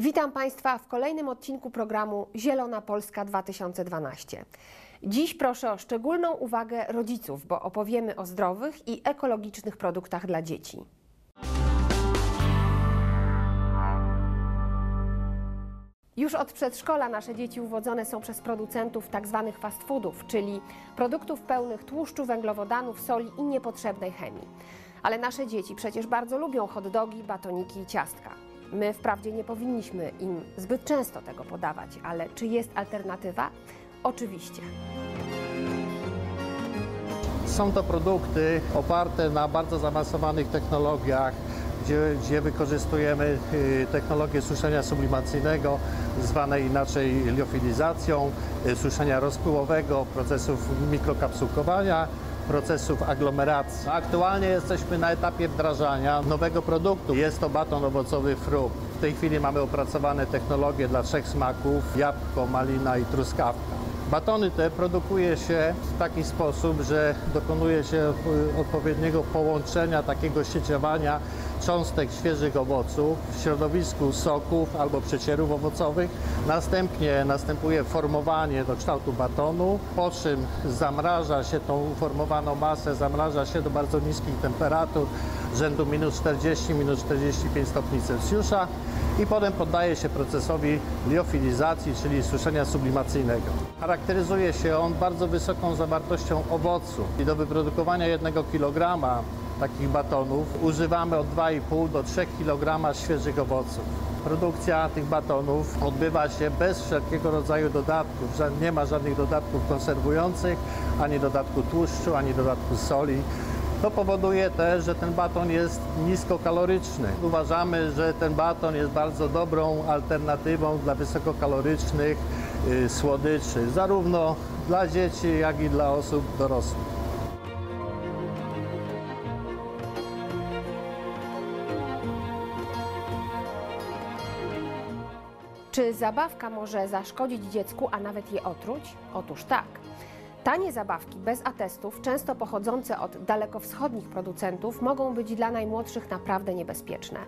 Witam Państwa w kolejnym odcinku programu Zielona Polska 2012. Dziś proszę o szczególną uwagę rodziców, bo opowiemy o zdrowych i ekologicznych produktach dla dzieci. Już od przedszkola nasze dzieci uwodzone są przez producentów tzw. fast foodów, czyli produktów pełnych tłuszczu, węglowodanów, soli i niepotrzebnej chemii. Ale nasze dzieci przecież bardzo lubią hot dogi, batoniki i ciastka. My wprawdzie nie powinniśmy im zbyt często tego podawać, ale czy jest alternatywa? Oczywiście. Są to produkty oparte na bardzo zaawansowanych technologiach, gdzie, gdzie wykorzystujemy y, technologię suszenia sublimacyjnego, zwanej inaczej liofilizacją, y, suszenia rozpyłowego, procesów mikrokapsułkowania, procesów aglomeracji. Aktualnie jesteśmy na etapie wdrażania nowego produktu. Jest to baton owocowy frup. W tej chwili mamy opracowane technologie dla trzech smaków, jabłko, malina i truskawka. Batony te produkuje się w taki sposób, że dokonuje się y, odpowiedniego połączenia, takiego sieciowania cząstek świeżych owoców w środowisku soków albo przecierów owocowych. Następnie następuje formowanie do kształtu batonu, po czym zamraża się tą uformowaną masę, zamraża się do bardzo niskich temperatur, rzędu minus 40, minus 45 stopni Celsjusza i potem poddaje się procesowi liofilizacji, czyli suszenia sublimacyjnego. Charakteryzuje się on bardzo wysoką zawartością owocu i do wyprodukowania 1 kg takich batonów używamy od 2,5 do 3 kg świeżych owoców. Produkcja tych batonów odbywa się bez wszelkiego rodzaju dodatków. Nie ma żadnych dodatków konserwujących, ani dodatku tłuszczu, ani dodatku soli. To powoduje też, że ten baton jest niskokaloryczny. Uważamy, że ten baton jest bardzo dobrą alternatywą dla wysokokalorycznych y, słodyczy, zarówno dla dzieci, jak i dla osób dorosłych. Czy zabawka może zaszkodzić dziecku, a nawet je otruć? Otóż tak. Tanie zabawki bez atestów, często pochodzące od dalekowschodnich producentów, mogą być dla najmłodszych naprawdę niebezpieczne.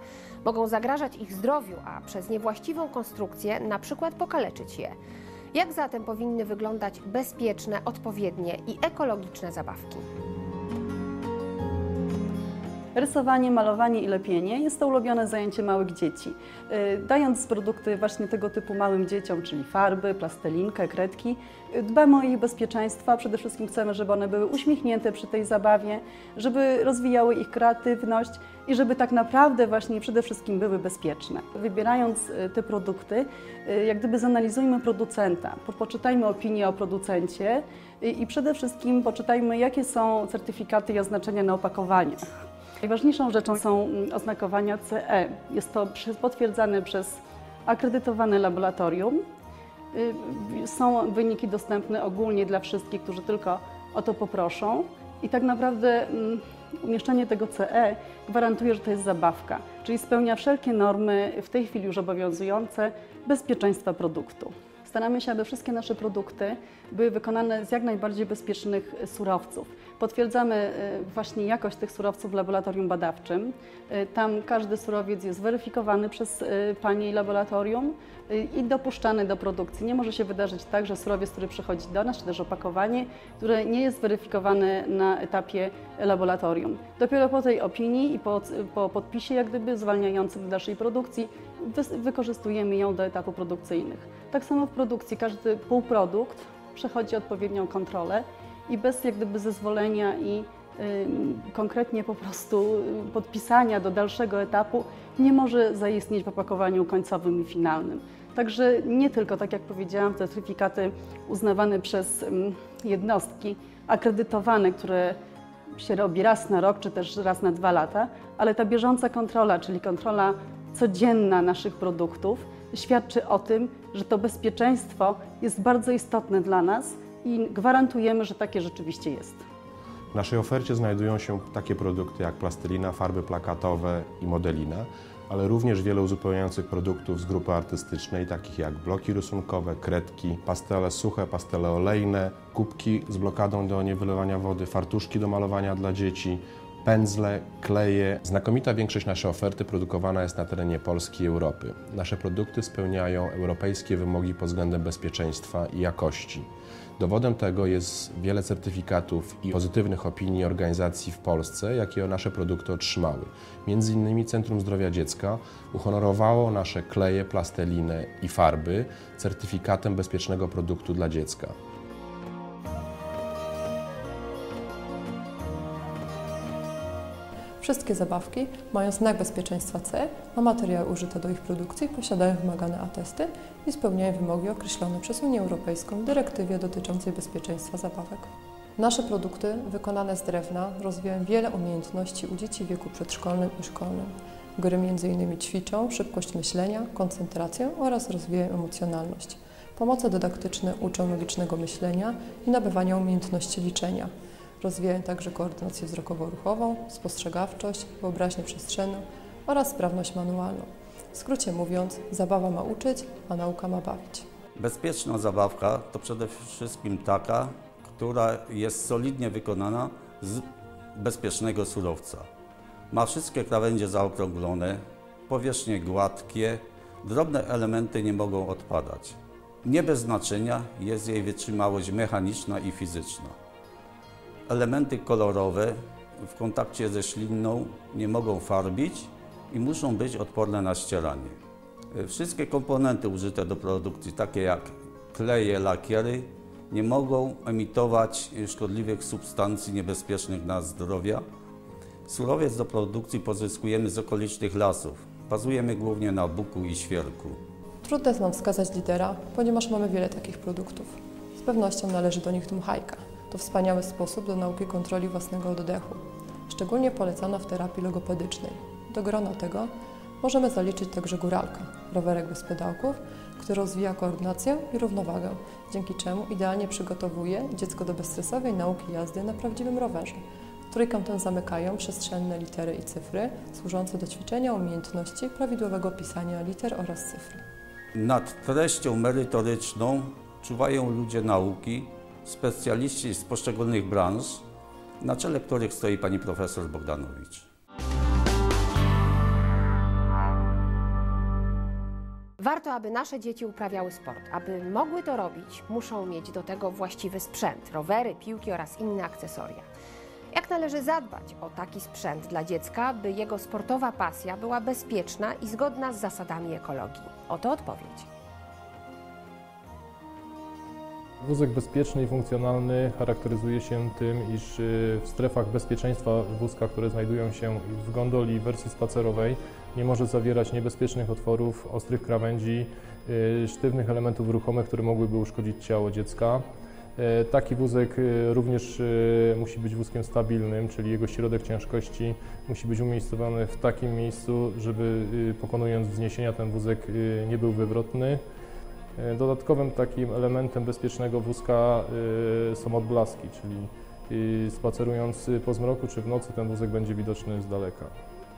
Mogą zagrażać ich zdrowiu, a przez niewłaściwą konstrukcję na przykład pokaleczyć je. Jak zatem powinny wyglądać bezpieczne, odpowiednie i ekologiczne zabawki? Rysowanie, malowanie i lepienie jest to ulubione zajęcie małych dzieci. Y, dając produkty właśnie tego typu małym dzieciom, czyli farby, plastelinkę, kredki, y, dbamy o ich bezpieczeństwo. Przede wszystkim chcemy, żeby one były uśmiechnięte przy tej zabawie, żeby rozwijały ich kreatywność i żeby tak naprawdę właśnie przede wszystkim były bezpieczne. Wybierając y, te produkty, jak gdyby zanalizujmy producenta, poczytajmy opinię o producencie i przede wszystkim poczytajmy, jakie są certyfikaty i oznaczenia na opakowaniach. Najważniejszą rzeczą są mm, oznakowania CE. Jest to potwierdzane przez akredytowane laboratorium. Y, są wyniki dostępne ogólnie dla wszystkich, którzy tylko o to poproszą. I tak naprawdę mm, umieszczenie tego CE gwarantuje, że to jest zabawka, czyli spełnia wszelkie normy w tej chwili już obowiązujące bezpieczeństwa produktu. Staramy się, aby wszystkie nasze produkty były wykonane z jak najbardziej bezpiecznych surowców. Potwierdzamy e, właśnie jakość tych surowców w laboratorium badawczym. E, tam każdy surowiec jest weryfikowany przez e, Pani laboratorium i dopuszczany do produkcji. Nie może się wydarzyć tak, że surowiec, który przychodzi do nas, czy też opakowanie, które nie jest weryfikowane na etapie laboratorium. Dopiero po tej opinii i po, po podpisie jak gdyby zwalniającym do dalszej produkcji wykorzystujemy ją do etapu produkcyjnych. Tak samo w produkcji każdy półprodukt przechodzi odpowiednią kontrolę i bez jak gdyby zezwolenia i y, konkretnie po prostu podpisania do dalszego etapu nie może zaistnieć w opakowaniu końcowym i finalnym. Także nie tylko, tak jak powiedziałam, certyfikaty uznawane przez y, jednostki akredytowane, które się robi raz na rok czy też raz na dwa lata, ale ta bieżąca kontrola, czyli kontrola codzienna naszych produktów, świadczy o tym, że to bezpieczeństwo jest bardzo istotne dla nas i gwarantujemy, że takie rzeczywiście jest. W naszej ofercie znajdują się takie produkty jak plastelina, farby plakatowe i modelina, ale również wiele uzupełniających produktów z grupy artystycznej, takich jak bloki rysunkowe, kredki, pastele suche, pastele olejne, kubki z blokadą do niewylewania wody, fartuszki do malowania dla dzieci, pędzle, kleje. Znakomita większość naszej oferty produkowana jest na terenie Polski i Europy. Nasze produkty spełniają europejskie wymogi pod względem bezpieczeństwa i jakości. Dowodem tego jest wiele certyfikatów i pozytywnych opinii organizacji w Polsce, jakie nasze produkty otrzymały. Między innymi Centrum Zdrowia Dziecka uhonorowało nasze kleje, plasteliny i farby certyfikatem bezpiecznego produktu dla dziecka. Wszystkie zabawki mają znak bezpieczeństwa C, a materiały użyte do ich produkcji posiadają wymagane atesty i spełniają wymogi określone przez Unię Europejską w dyrektywie dotyczącej bezpieczeństwa zabawek. Nasze produkty wykonane z drewna rozwijają wiele umiejętności u dzieci w wieku przedszkolnym i szkolnym. Gry m.in. ćwiczą szybkość myślenia, koncentrację oraz rozwijają emocjonalność. Pomoce dydaktyczne uczą logicznego myślenia i nabywania umiejętności liczenia. Rozwijają także koordynację wzrokowo-ruchową, spostrzegawczość, wyobraźnię przestrzenną oraz sprawność manualną. W skrócie mówiąc, zabawa ma uczyć, a nauka ma bawić. Bezpieczna zabawka to przede wszystkim taka, która jest solidnie wykonana z bezpiecznego surowca. Ma wszystkie krawędzie zaokrąglone, powierzchnie gładkie, drobne elementy nie mogą odpadać. Nie bez znaczenia jest jej wytrzymałość mechaniczna i fizyczna. Elementy kolorowe w kontakcie ze śliną nie mogą farbić i muszą być odporne na ścieranie. Wszystkie komponenty użyte do produkcji, takie jak kleje, lakiery, nie mogą emitować szkodliwych substancji niebezpiecznych dla zdrowia. Surowiec do produkcji pozyskujemy z okolicznych lasów. Bazujemy głównie na buku i świerku. Trudno jest nam wskazać lidera, ponieważ mamy wiele takich produktów. Z pewnością należy do nich dmuchajka. To wspaniały sposób do nauki kontroli własnego oddechu. Szczególnie polecana w terapii logopedycznej. Do grona tego możemy zaliczyć także góralka, rowerek bez pedałków, który rozwija koordynację i równowagę, dzięki czemu idealnie przygotowuje dziecko do bezstresowej nauki jazdy na prawdziwym rowerze. Trójkąt ten zamykają przestrzenne litery i cyfry, służące do ćwiczenia umiejętności prawidłowego pisania liter oraz cyfr. Nad treścią merytoryczną czuwają ludzie nauki, specjaliści z poszczególnych branż, na czele których stoi pani profesor Bogdanowicz. Warto, aby nasze dzieci uprawiały sport. Aby mogły to robić, muszą mieć do tego właściwy sprzęt rowery, piłki oraz inne akcesoria. Jak należy zadbać o taki sprzęt dla dziecka, by jego sportowa pasja była bezpieczna i zgodna z zasadami ekologii? Oto odpowiedź. Wózek bezpieczny i funkcjonalny charakteryzuje się tym, iż y, w strefach bezpieczeństwa wózka, które znajdują się w gondoli wersji spacerowej, nie może zawierać niebezpiecznych otworów, ostrych krawędzi, y, sztywnych elementów ruchomych, które mogłyby uszkodzić ciało dziecka. Y, Taki wózek również musi być wózkiem stabilnym, czyli jego środek ciężkości musi być umiejscowiony w takim miejscu, żeby pokonując wzniesienia ten wózek nie był wywrotny. E, Dodatkowym takim elementem bezpiecznego wózka y, są odblaski, czyli y, spacerując po zmroku czy w nocy ten wózek będzie widoczny z daleka.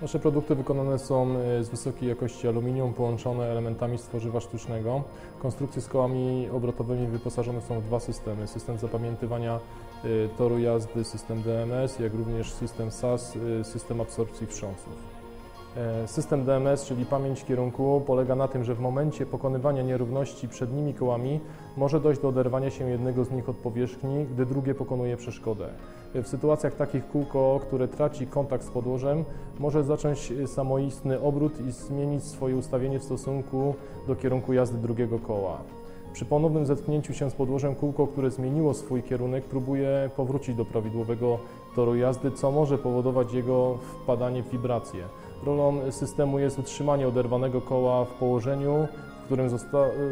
Nasze produkty wykonane są z wysokiej jakości aluminium połączone elementami z tworzywa sztucznego. Konstrukcje z kołami obrotowymi wyposażone są w dwa systemy. System zapamiętywania toru jazdy, system DMS, jak również system SAS, system absorpcji wstrząsów. E, System DMS, czyli pamięć kierunku, polega na tym, że w momencie pokonywania nierówności przednimi kołami może dojść do oderwania się jednego z nich od powierzchni, gdy drugie pokonuje przeszkodę. E, W sytuacjach takich kółko, które traci kontakt z podłożem, może zacząć samoistny obrót i zmienić swoje ustawienie w stosunku do kierunku jazdy drugiego koła. Przy ponownym zetknięciu się z podłożem kółko, które zmieniło swój kierunek, próbuje powrócić do prawidłowego toru jazdy, co może powodować jego wpadanie w wibracje. Rolą systemu jest utrzymanie oderwanego koła w położeniu, w którym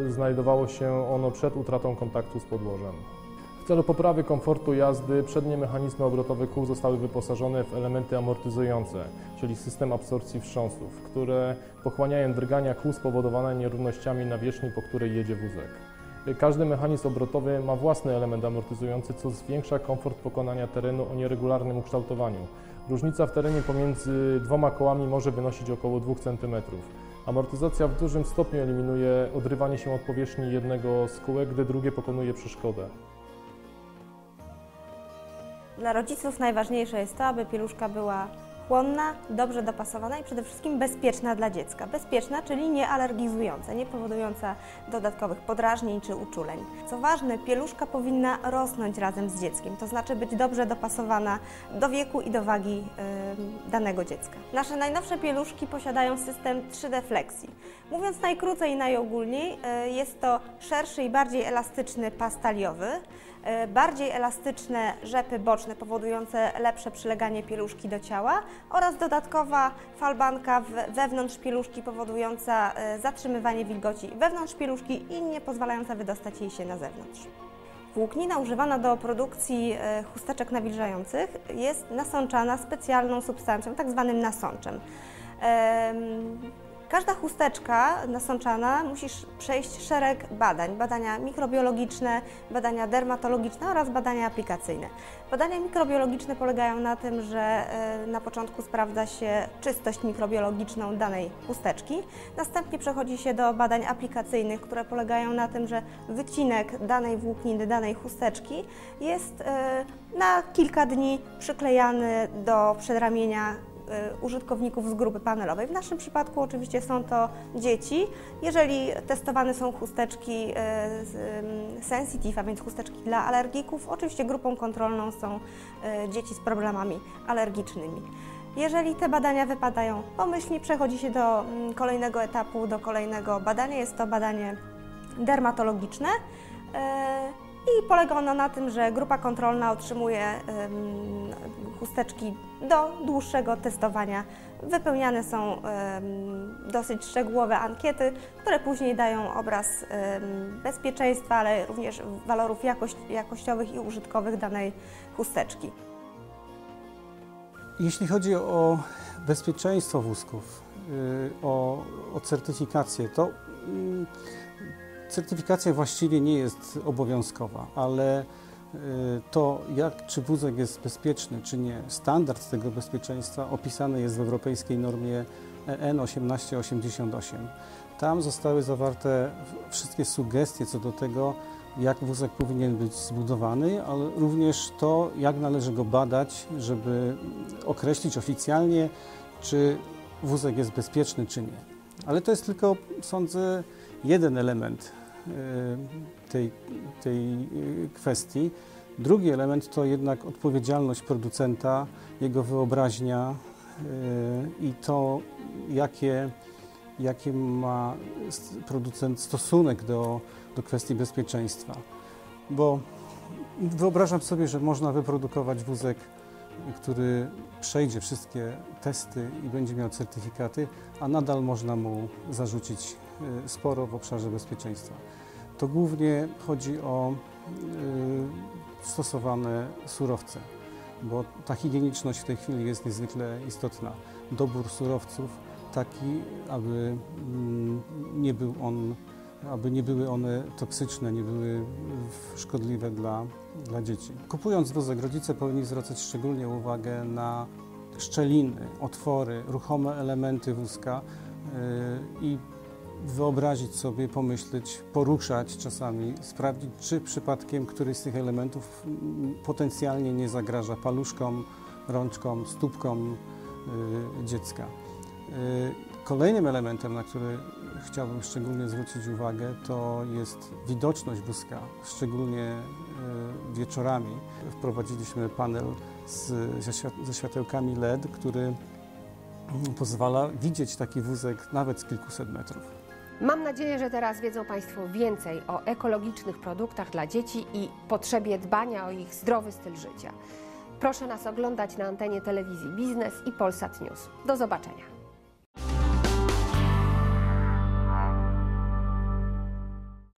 znajdowało się ono przed utratą kontaktu z podłożem. W celu poprawy komfortu jazdy przednie mechanizmy obrotowe kół zostały wyposażone w elementy amortyzujące, czyli system absorpcji wstrząsów, które pochłaniają drgania kół spowodowane nierównościami na wierzchni, po której jedzie wózek. Każdy mechanizm obrotowy ma własny element amortyzujący, co zwiększa komfort pokonania terenu o nieregularnym ukształtowaniu. Różnica w terenie pomiędzy dwoma kołami może wynosić około 2 cm. Amortyzacja w dużym stopniu eliminuje odrywanie się od powierzchni jednego z kółek, gdy drugie pokonuje przeszkodę. Dla rodziców najważniejsze jest to, aby pieluszka była chłonna, dobrze dopasowana i przede wszystkim bezpieczna dla dziecka. Bezpieczna, czyli nie alergizująca, nie powodująca dodatkowych podrażnień czy uczuleń. Co ważne, pieluszka powinna rosnąć razem z dzieckiem, to znaczy być dobrze dopasowana do wieku i do wagi y, danego dziecka. Nasze najnowsze pieluszki posiadają system 3D flexi. Mówiąc najkrócej i najogólniej, y, jest to szerszy i bardziej elastyczny pas taliowy, bardziej elastyczne rzepy boczne powodujące lepsze przyleganie pieluszki do ciała oraz dodatkowa falbanka wewnątrz pieluszki powodująca y, zatrzymywanie wilgoci wewnątrz pieluszki i nie pozwalająca wydostać jej się na zewnątrz. Włóknina używana do produkcji e, chusteczek nawilżających jest nasączana specjalną substancją, tak zwanym nasączem. Każda chusteczka nasączana musi przejść szereg badań. Badania mikrobiologiczne, badania dermatologiczne oraz badania aplikacyjne. Badania mikrobiologiczne polegają na tym, że e, na początku sprawdza się czystość mikrobiologiczną danej chusteczki. Następnie przechodzi się do badań aplikacyjnych, które polegają na tym, że wycinek danej włókniny, danej chusteczki jest e, na kilka dni przyklejany do przedramienia użytkowników z grupy panelowej. W naszym przypadku oczywiście są to dzieci. Jeżeli testowane są chusteczki y, sensitive, a więc chusteczki dla alergików, oczywiście grupą kontrolną są y, dzieci z problemami alergicznymi. Jeżeli te badania wypadają pomyślnie, przechodzi się do mm, kolejnego etapu, do kolejnego badania. Jest to badanie dermatologiczne. Y, i polega ono na tym, że grupa kontrolna otrzymuje chusteczki do dłuższego testowania. Wypełniane są dosyć szczegółowe ankiety, które później dają obraz bezpieczeństwa, ale również walorów jakościowych i użytkowych danej chusteczki. Jeśli chodzi o bezpieczeństwo wózków, y, o, o certyfikację, to mm, certyfikacja właściwie nie jest obowiązkowa, ale y, to, jak, czy wózek jest bezpieczny, czy nie, standard tego bezpieczeństwa opisany jest w europejskiej normie EN 1888. Tam zostały zawarte wszystkie sugestie co do tego, jak wózek powinien być zbudowany, ale również to, jak należy go badać, żeby określić oficjalnie, czy wózek jest bezpieczny, czy nie. Ale to jest tylko, sądzę, jeden element tej, tej y, kwestii. Drugi element to jednak odpowiedzialność producenta, jego wyobraźnia y, i to, jakie, jakie ma producent stosunek do, do kwestii bezpieczeństwa. Bo wyobrażam sobie, że można wyprodukować wózek, który przejdzie wszystkie testy i będzie miał certyfikaty, a nadal można mu zarzucić y, sporo w obszarze bezpieczeństwa. To głównie chodzi o y, stosowane surowce, bo ta higieniczność w tej chwili jest niezwykle istotna. Dobór surowców taki, aby mm, nie był on, aby nie były one toksyczne, nie były szkodliwe dla, dla dzieci. Kupując wózek, rodzice powinni zwracać szczególnie uwagę na szczeliny, otwory, ruchome elementy wózka y, i wyobrazić sobie, pomyśleć, poruszać czasami, sprawdzić, czy przypadkiem któryś z tych elementów potencjalnie nie zagraża paluszkom, rączkom, stópkom y, dziecka. Y, Kolejnym elementem, na który chciałbym szczególnie zwrócić uwagę, to jest widoczność wózka, szczególnie y, wieczorami. Wprowadziliśmy panel z, ze światełkami LED, który mm, pozwala widzieć taki wózek nawet z kilkuset metrów. Mam nadzieję, że teraz wiedzą Państwo więcej o ekologicznych produktach dla dzieci i potrzebie dbania o ich zdrowy styl życia. Proszę nas oglądać na antenie telewizji Biznes i Polsat News. Do zobaczenia.